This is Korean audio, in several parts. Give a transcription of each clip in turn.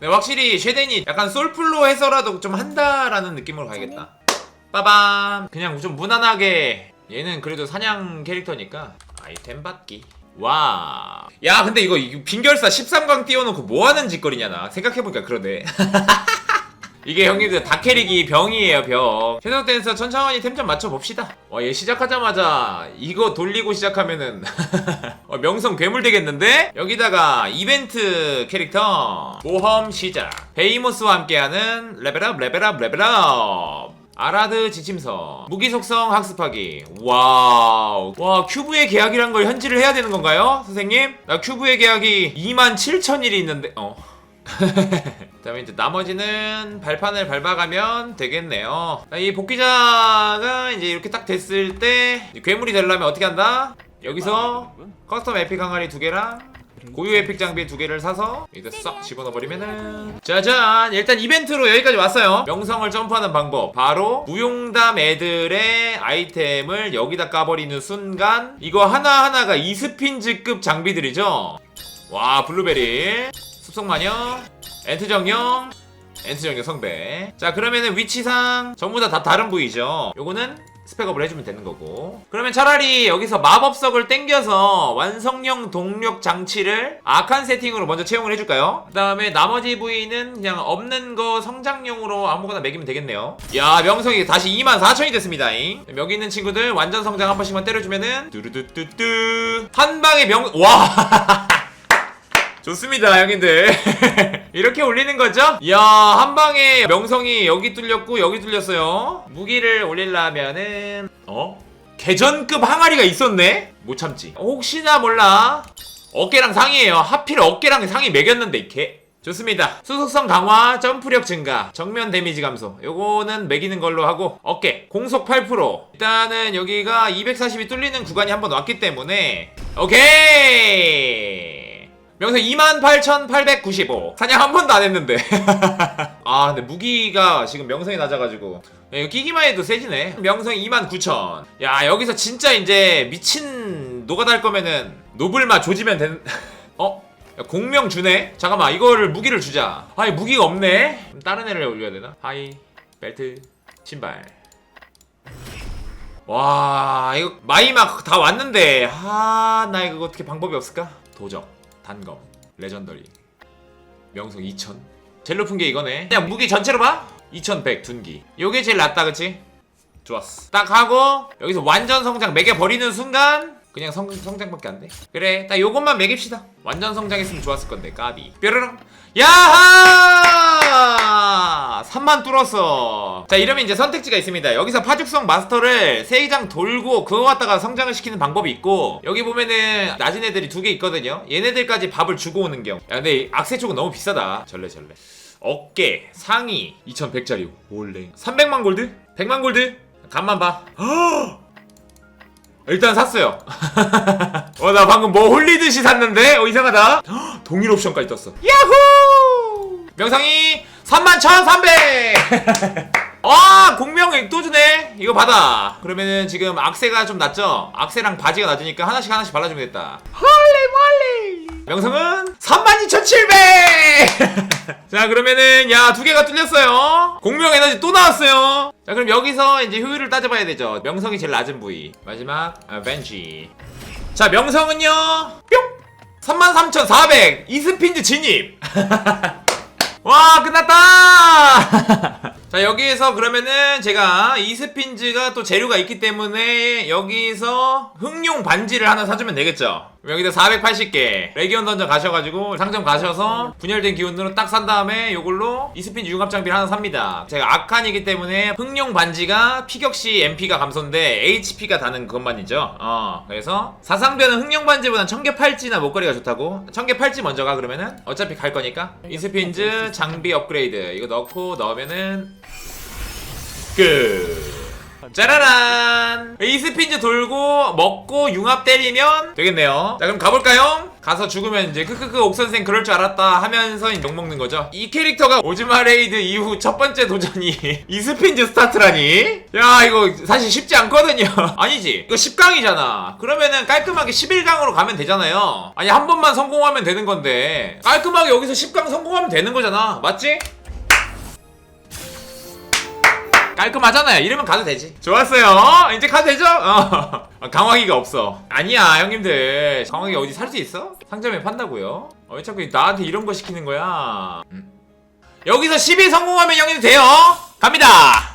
네, 확실히 쉐덴이 약간 솔플로 해서라도 좀 한다라는 느낌으로 가야겠다. 빠밤. 그냥 좀 무난하게 얘는 그래도 사냥 캐릭터니까 아이템 받기. 와. 야, 근데 이거, 빙결사 13강 띄워놓고 뭐 하는 짓거리냐, 나. 생각해보니까 그러네. 이게 형님들 다 캐릭이 병이에요 병. 최소 댄서 천천히 템좀 맞춰봅시다. 와얘 시작하자마자 이거 돌리고 시작하면은 어, 명성 괴물 되겠는데? 여기다가 이벤트 캐릭터. 모험 시작. 베이모스와 함께하는 레벨업 레벨업 레벨업. 아라드 지침서. 무기 속성 학습하기. 와우. 와 큐브의 계약이란 걸 현질을 해야 되는 건가요 선생님? 나 큐브의 계약이 2만 7천 일이 있는데 어 그다음에 이제 나머지는 발판을 밟아가면 되겠네요. 자, 이 복귀자가 이제 이렇게 딱 됐을 때 괴물이 되려면 어떻게 한다? 여기서 커스텀 에픽 항아리 두 개랑 고유 에픽 장비 두 개를 사서 여기다 싹 집어넣어 버리면은 짜잔! 일단 이벤트로 여기까지 왔어요. 명성을 점프하는 방법. 바로 무용담 애들의 아이템을 여기다 까버리는 순간 이거 하나하나가 이스핀즈급 장비들이죠? 와 블루베리 숲속 마녀 엔트 정령 엔트 정령 성배. 자 그러면은 위치상 전부 다, 다 다른 부위죠. 요거는 스펙업을 해주면 되는 거고. 그러면 차라리 여기서 마법석을 땡겨서 완성형 동력 장치를 악한 세팅으로 먼저 채용을 해줄까요? 그 다음에 나머지 부위는 그냥 없는 거 성장용으로 아무거나 매기면 되겠네요. 야 명성이 다시 24,000이 됐습니다 잉. 여기 있는 친구들 완전 성장 한 번씩만 때려주면은 뚜루뚜뚜뚜. 한 방에 명... 와 좋습니다 형님들. 이렇게 올리는 거죠? 이야 한 방에 명성이 여기 뚫렸고 여기 뚫렸어요. 무기를 올리려면은 어? 개전급 항아리가 있었네? 못 참지. 혹시나 몰라. 어깨랑 상이에요. 하필 어깨랑 상이 매겼는데 이개 좋습니다. 수속성 강화 점프력 증가 정면 데미지 감소. 요거는 매기는 걸로 하고 어깨 공속 8% 일단은 여기가 240이 뚫리는 구간이 한번 왔기 때문에 오케이 명성 28,895 사냥 한 번도 안 했는데. 아 근데 무기가 지금 명성이 낮아가지고. 야, 이거 끼기만 해도 세지네. 명성 29,000 야 여기서 진짜 이제 미친 노가다 할 거면은 노블마 조지면 되는 어? 야, 공명 주네? 잠깐만 이거를 무기를 주자. 아니 무기가 없네? 다른 애를 올려야 되나? 하이 벨트 신발. 와 이거 마이막 다 왔는데. 아나 이거 어떻게 방법이 없을까? 도적 단검 레전더리. 명성 2000 제일 높은 게 이거네. 그냥 무기 전체로 봐. 2100 둔기. 요게 제일 낫다 그치? 좋았어. 딱 하고 여기서 완전 성장 매겨버리는 순간 그냥 성, 성장밖에 안 돼? 그래 딱 요것만 매깁시다. 완전 성장했으면 좋았을 건데 까비. 뾰로롱. 야하! 3만 뚫었어. 자 이러면 이제 선택지가 있습니다. 여기서 파죽성 마스터를 3장 돌고 그거 갖다가 성장을 시키는 방법이 있고 여기 보면은 낮은 애들이 두 개 있거든요. 얘네들까지 밥을 주고 오는 경야 근데 악세 쪽은 너무 비싸다. 절레 절레. 어깨 상의 2100짜리. 올랭 300만 골드? 100만 골드? 간만 봐 일단 샀어요. 어, 나 방금 뭐 홀리듯이 샀는데? 어, 이상하다. 헉, 동일 옵션까지 떴어. 야호! 명상이 31,300! 아, 공명 또 주네? 이거 받아. 그러면은 지금 악세가 좀 낮죠? 악세랑 바지가 낮으니까 하나씩 하나씩 발라주면 되겠다. 명성은 32,700! 자, 그러면은, 야, 두 개가 뚫렸어요. 공명 에너지 또 나왔어요. 자, 그럼 여기서 이제 효율을 따져봐야 되죠. 명성이 제일 낮은 부위. 마지막, 아벤지. 자, 명성은요, 뿅! 33,400! 이스핀즈 진입! 와 끝났다 자 여기에서 그러면은 제가 이스핀즈가 또 재료가 있기 때문에 여기서 흑룡 반지를 하나 사주면 되겠죠? 여기다 480개 레기온 던전 가셔가지고 상점 가셔서 분열된 기운으로 딱 산 다음에 요걸로 이스핀즈 융합 장비를 하나 삽니다. 제가 악한이기 때문에 흑룡 반지가 피격시 MP가 감소인데 HP가 다는 것만이죠. 어 그래서 사상변은 흑룡 반지보단 청개 팔찌나 목걸이가 좋다고? 청개 팔찌 먼저 가 그러면은 어차피 갈 거니까. 이스핀즈 장비 업그레이드 이거 넣고 넣으면은 끝. 짜라란. 이스핀즈 돌고 먹고 융합 때리면 되겠네요. 자 그럼 가볼까요? 가서 죽으면 이제 크크크 옥선생 그럴 줄 알았다 하면서 욕 먹는 거죠. 이 캐릭터가 오즈마 레이드 이후 첫 번째 도전이 이스핀즈 스타트라니? 야 이거 사실 쉽지 않거든요. 아니지? 이거 10강이잖아. 그러면은 깔끔하게 11강으로 가면 되잖아요. 아니 한 번만 성공하면 되는 건데. 깔끔하게 여기서 10강 성공하면 되는 거잖아. 맞지? 깔끔하잖아요. 이러면 가도 되지. 좋았어요. 이제 가도 되죠? 어. 아, 강화기가 없어. 아니야, 형님들. 강화기 어디 살 수 있어? 상점에 판다고요? 어, 왜 자꾸 나한테 이런 거 시키는 거야? 음. 여기서 10위 성공하면 형님들 돼요. 갑니다.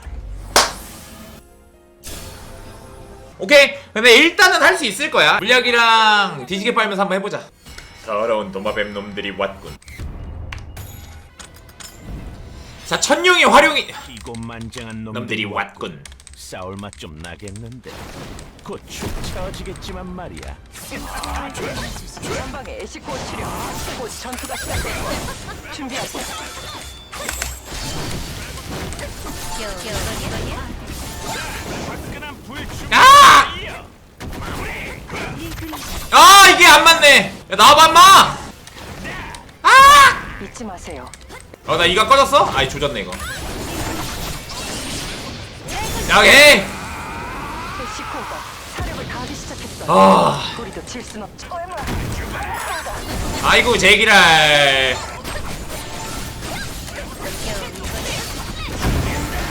오케이. 근데 일단은 할 수 있을 거야. 물약이랑 뒤지게 빨면서 한번 해보자. 더러운 도마뱀 놈들이 왔군. 자, 천룡의 활용이 이곳만장한 놈들이, 왔군. 싸울 맛 좀 나겠는데 곧축 처지겠지만 말이야 전방에 애쉬꽃 치료. 곧 전투가 시작돼. 준비하세요. 아! 아 이게 안 맞네. 야 나와봐 인마. 아! 잊지 마세요. 어나 이가 꺼졌어? 아이 조졌네 이거. 야게. 아? 아이고 제기랄.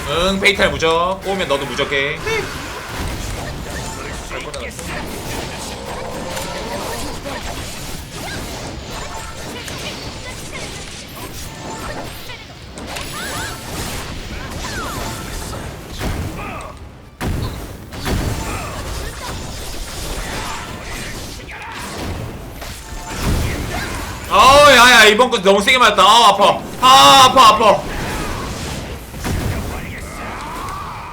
응 페이탈 무적. 꼬우면 너도 무적해. 이번 거 너무 세게 맞았다. 아 아파. 아 아파 아파.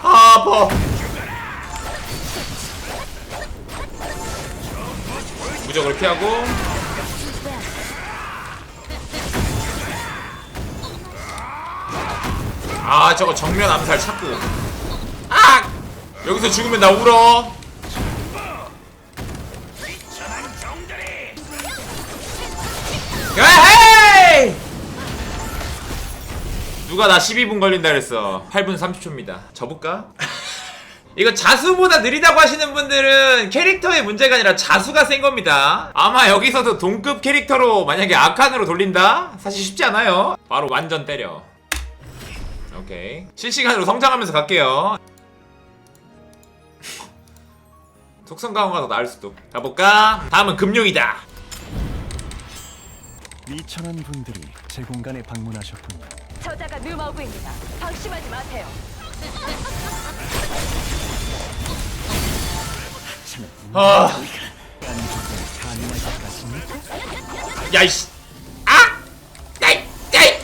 아 아파. 무적을 피하고. 아 저거 정면 암살 찾고. 아! 여기서 죽으면 나 울어. 누가 나 12분 걸린다 그랬어. 8분 30초입니다. 접을까? 이거 자수보다 느리다고 하시는 분들은 캐릭터의 문제가 아니라 자수가 센 겁니다. 아마 여기서도 동급 캐릭터로 만약에 아칸으로 돌린다? 사실 쉽지 않아요. 바로 완전 때려. 오케이. 실시간으로 성장하면서 갈게요. 속성 강화가 더 나을 수도. 가볼까? 다음은 금룡이다 미천한 분들이 제 공간에 방문하셨군요. 저자가 느마우브입니다. 방심하지 마세요. 아... 가능할 것 같습니까? 야이씨 아! 야이! 야이!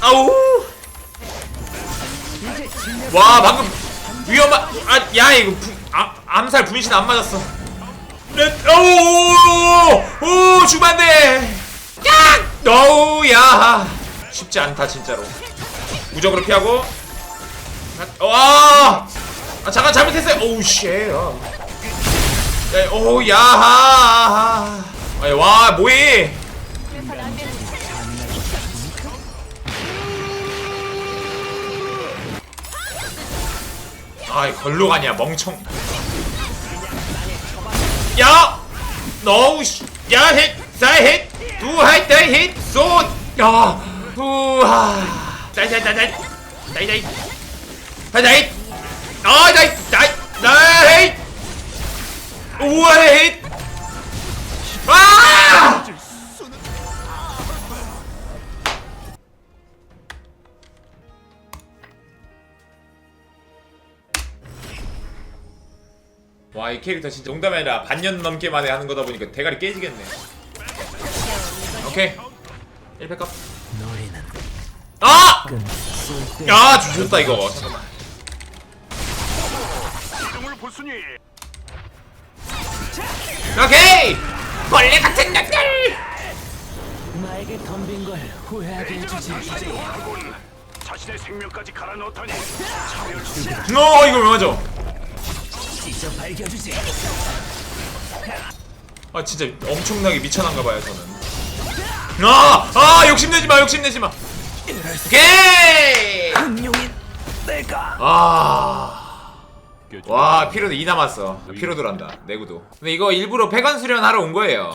아우 와 방금 위험한 아 야 이거 부, 아, 암살 분신 안 맞았어 네, 오오 주면 안돼 야! 쉽지 않다 진짜로 무적으로 피하고 와 아, 잠깐 잘못했어요 오우 쉣 야, 오, 야. 와, 뭐해? 그래선 안 되는 아, 걸로 가냐, 멍청. 야! 너우 씨! 야 헷! 사 헷! 두하이 다 헷! 쏜! 야! 후하! 다이 다이 다이 다이 다이 다이 다이 아 다이 다이 다이 우와 캐릭터 진짜 농담이 아니라 반년 넘게 만에 하는 거다 보니까 대가리 깨지겠네. 오케이. 1팩업. 너희는 아! 야 주셨다 이거. 잠깐만 오케이! 벌레 같은 녀들! 나에게 덤빈 걸 후회하게 해주지. 자신의 생명까지 갈아 넣다니. 어 이거 왜 맞아. 아 진짜 엄청나게 미쳐난가 봐요 저는. 아! 아 욕심내지 마 욕심내지 마! 오케이! 아... 와 피로도 2 남았어. 피로도란다 내구도. 근데 이거 일부러 폐관 수련하러 온 거예요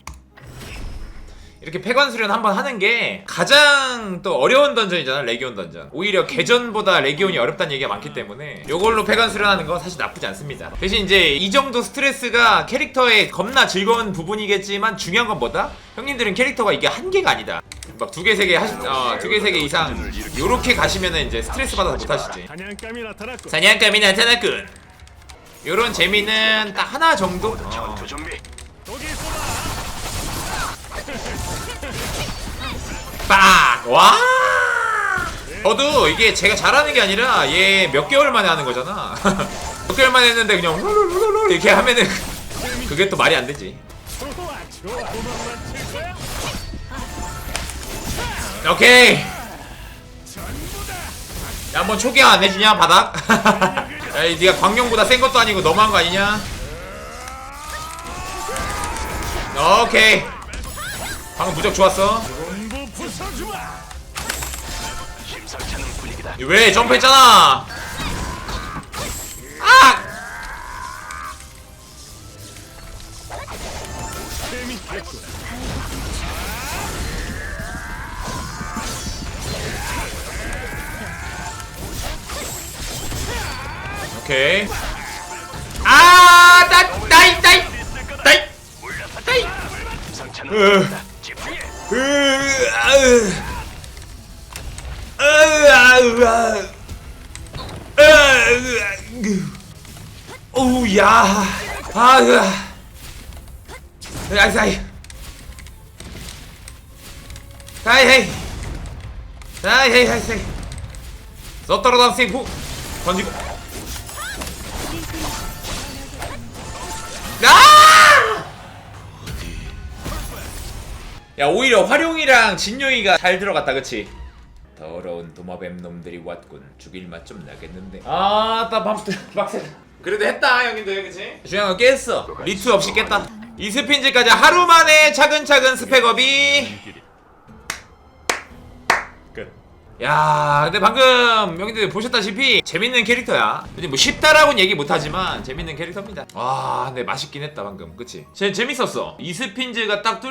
이렇게 폐관 수련 한번 하는 게 가장 또 어려운 던전이잖아 레기온 던전 오히려 개전보다 레기온이 어렵다는 얘기가 많기 때문에 이걸로 폐관 수련하는 거 사실 나쁘지 않습니다 대신 이제 이 정도 스트레스가 캐릭터의 겁나 즐거운 부분이겠지만 중요한 건 뭐다? 형님들은 캐릭터가 이게 한계가 아니다 막 두 개 세 개 하시 어, 두 개 세 개 이상 요렇게 가시면은 이제 스트레스 받아서 못 하시지. 사냥감이 나타났군. 요런 재미는 딱 하나 정도? 어. 빡! 와! 저도 이게 제가 잘하는 게 아니라 얘 몇 개월 만에 하는 거잖아. 몇 개월 만에 했는데 그냥 룰루루루 이렇게 하면은 그게 또 말이 안 되지. 오케이. 야, 한번 초기 안 해주냐 바닥? 야, 이 네가 광룡보다 센 것도 아니고 너무한 거 아니냐? 오케이. 방금 무적 좋았어. 왜 점프했잖아. 아! 오케이. 아, 나, 나이, 나이, 나이, 나이. 으. 으, 아으. 야. 아, 으. 아이, 아이. 아이, 아이. 아이, 아이, 아이, 아이. 서터로 던싱 후. 던지고. 아! 야 오히려 활용이랑 진용이가 잘 들어갔다 그치? 더러운 도마뱀 놈들이 왔군 죽일 맛 좀 나겠는데 아따 밤새 빡세 그래도 했다 형님들 그치? 중요한 건 깼어 리투 없이 깼다 이 스핀즈까지 하루 만에 차근차근 스펙업이 끝. 야, 근데 방금 형님들 보셨다시피 재밌는 캐릭터야. 근데 뭐 쉽다라고는 얘기 못하지만 재밌는 캐릭터입니다. 와, 근데 맛있긴 했다 방금, 그치? 재 재밌었어. 이스핀즈가 딱 뚫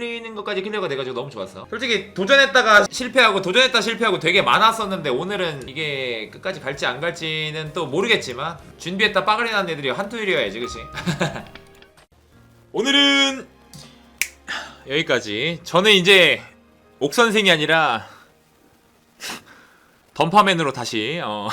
리는 것까지 클리어가 돼가지고 너무 좋았어. 솔직히 도전했다가 실패하고 도전했다 실패하고 되게 많았었는데 오늘은 이게 끝까지 갈지 안 갈지는 또 모르겠지만 준비했다 빠그리 난 애들이 한투일이어야지, 그치? 오늘은 여기까지. 저는 이제 옥선생이 아니라 던파맨으로 다시 어